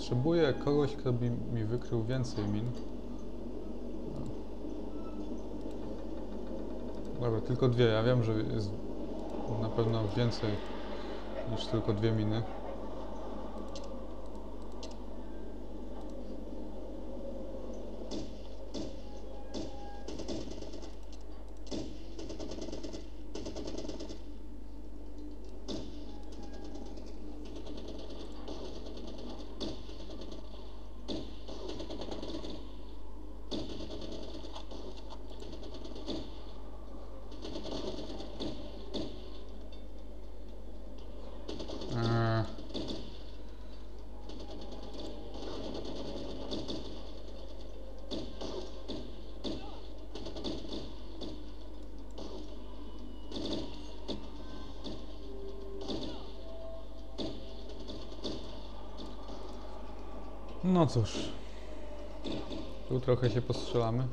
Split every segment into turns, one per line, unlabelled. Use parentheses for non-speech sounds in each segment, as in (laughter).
Potrzebuję kogoś, kto by mi wykrył więcej min. Dobra, tylko dwie. Ja wiem, że jest na pewno więcej niż tylko dwie miny. No cóż, tu trochę się postrzelamy.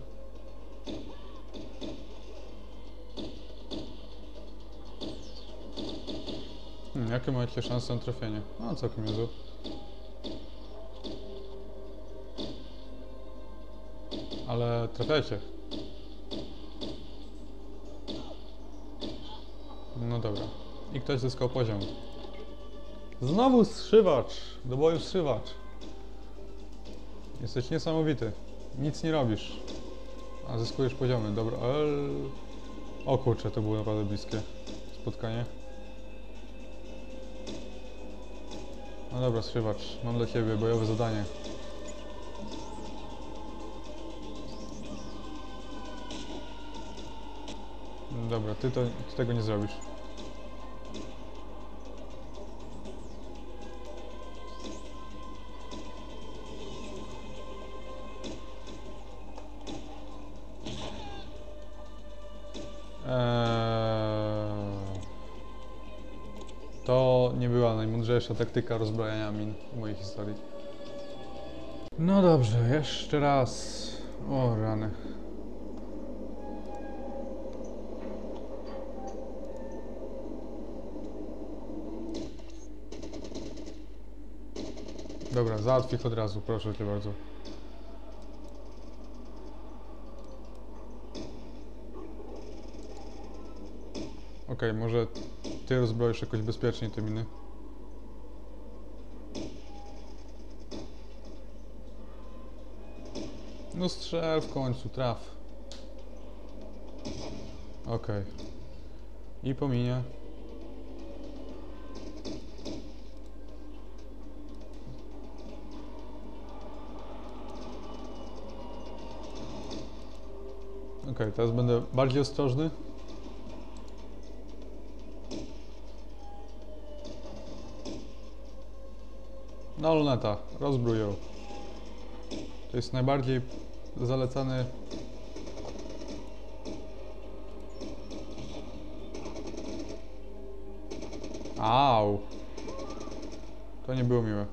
Hmm, jakie macie szanse na trafienie? No, całkiem niezłe. Ale trafiajcie. No dobra. I ktoś zyskał poziom. Znowu strzywacz! Do boju strzywacz. Jesteś niesamowity. Nic nie robisz. A zyskujesz poziomy. Dobra, ale... O kurczę, to było naprawdę bliskie spotkanie. No dobra, strzywacz. Mam dla ciebie bojowe zadanie. Dobra, ty, to, ty tego nie zrobisz. Najmądrzejsza taktyka rozbrajania min w mojej historii. No dobrze, jeszcze raz. O rany. Dobra, załatw od razu, proszę cię bardzo. Okej, może ty rozbroisz jakoś bezpiecznie te miny. No strzel w końcu, traf. Okej. I pominie. Okej, teraz będę bardziej ostrożny. No luneta, rozbrój. To jest najbardziej zalecany... Au! To nie było miłe.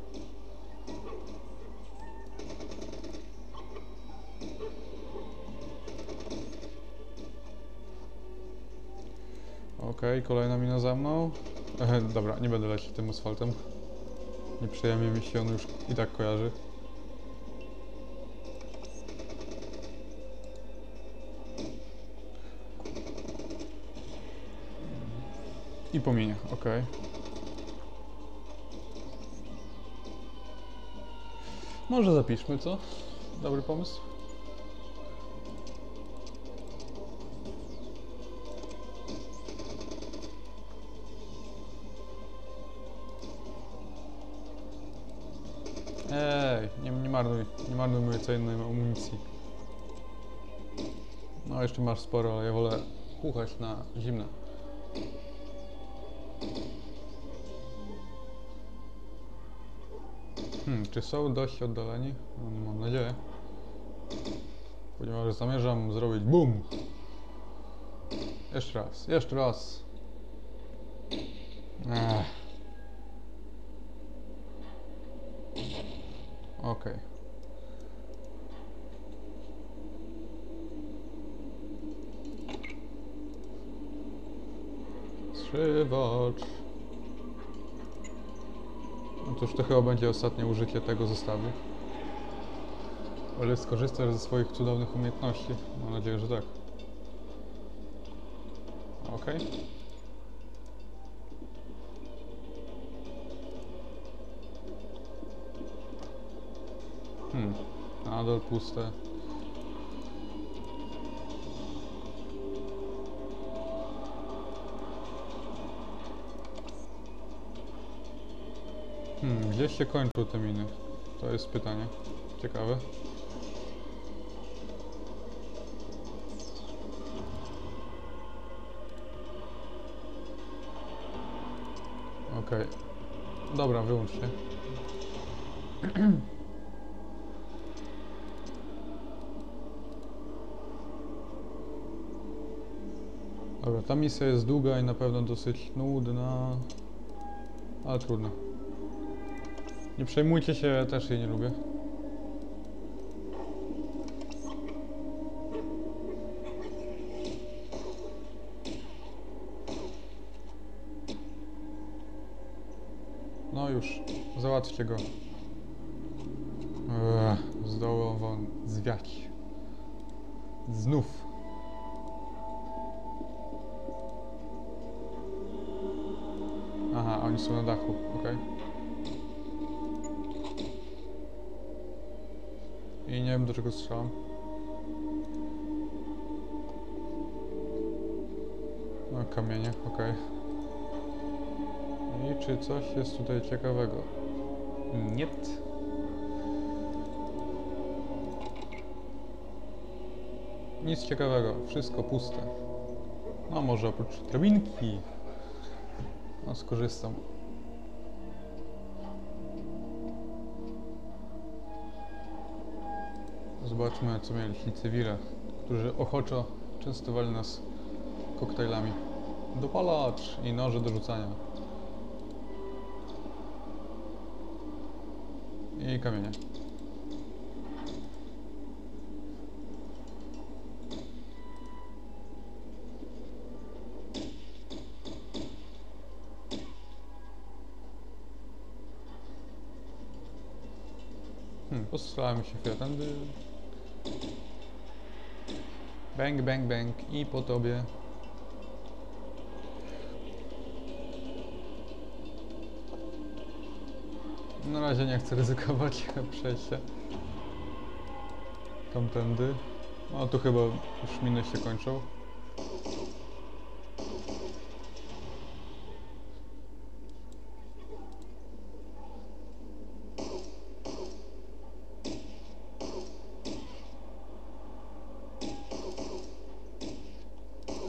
Okej, kolejna mina za mną. Ehe, (laughs) dobra, nie będę lecieć tym asfaltem. Nie przyjemnie mi się on już i tak kojarzy. I pominie, ok. Może zapiszmy, co? Dobry pomysł? Ej, nie, nie marnuj, nie marnuj mojej cennej amunicji. No, jeszcze masz sporo, ale ja wolę chuchać na zimne. Hmm, czy są dość oddaleni? No, mam nadzieję. Ponieważ zamierzam zrobić BUM! Jeszcze raz, jeszcze raz. Ech. Okej. Strzywacz. Cóż, to chyba będzie ostatnie użycie tego zestawu. Ale skorzystasz ze swoich cudownych umiejętności. Mam nadzieję, że tak. Okej. Hmm, nadal puste. Hmm, gdzie się kończą te miny? To jest pytanie. Ciekawe. Okej. Dobra, wyłącz się. Dobra, ta misja jest długa i na pewno dosyć nudna. Ale trudno. Nie przejmujcie się, ja też jej nie lubię. No już, załatwcie go. Ech, zdołał wam zwiać. Znów. Aha, oni są na dachu, okej. I nie wiem do czego strzelam. No, kamienie, okej. I czy coś jest tutaj ciekawego? Nie. Nic ciekawego, wszystko puste. No może oprócz drabinki. No skorzystam. Zobaczmy co mieli cywile, którzy ochoczo częstowali nas koktajlami. Dopalacz i noże do rzucania. I kamienie. Hmm, postrzelałem się chwilę tędy. Bang, bang, bang i po tobie. Na razie nie chcę ryzykować (laughs) przejścia. Tamtędy. No tu chyba już miny się kończą.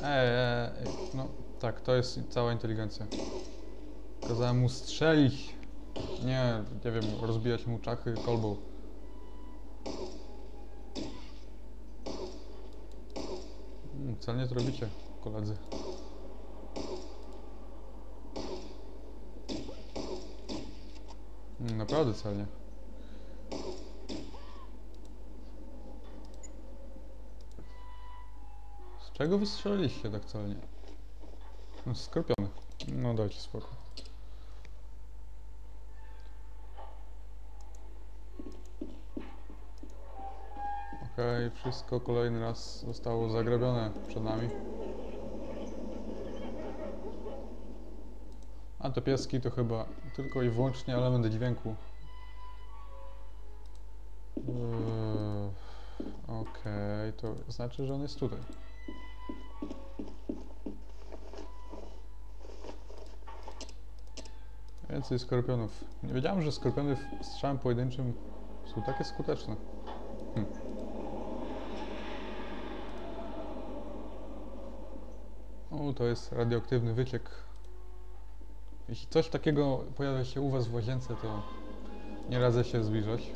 Eee, no tak, to jest cała inteligencja. Kazałem mu strzelić. Nie, nie wiem, rozbijać mu czachy kolbą. Hmm, Celnie to robicie, koledzy. Hmm, Naprawdę celnie. Z czego wystrzeliliście tak celnie? No, skorpiony. No dajcie spokój. Okej, wszystko kolejny raz zostało zagrabione przed nami. A te pieski to chyba tylko i wyłącznie element dźwięku. Eee, Okej, to znaczy, że on jest tutaj. Więcej skorpionów. Nie wiedziałem, że skorpiony w strzałem pojedynczym są takie skuteczne. Hm. O, to jest radioaktywny wyciek. Jeśli coś takiego pojawia się u Was w łazience, to nie radzę się zbliżać.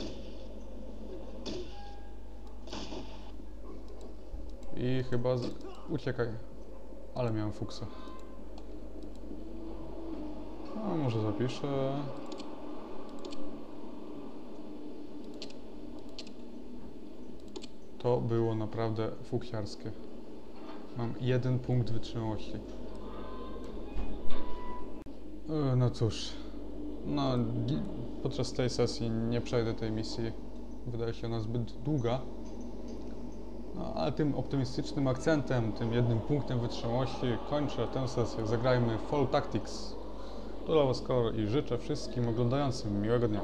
I chyba z... uciekaj. Ale miałem fuksa. A może zapiszę. To było naprawdę fuksiarskie. Mam jeden punkt wytrzymałości. E, No cóż, No, podczas tej sesji nie przejdę tej misji. Wydaje się ona zbyt długa. No, ale tym optymistycznym akcentem, tym jednym punktem wytrzymałości kończę tę sesję. Zagrajmy Fall Tactics. To dla Was Kor i życzę wszystkim oglądającym miłego dnia.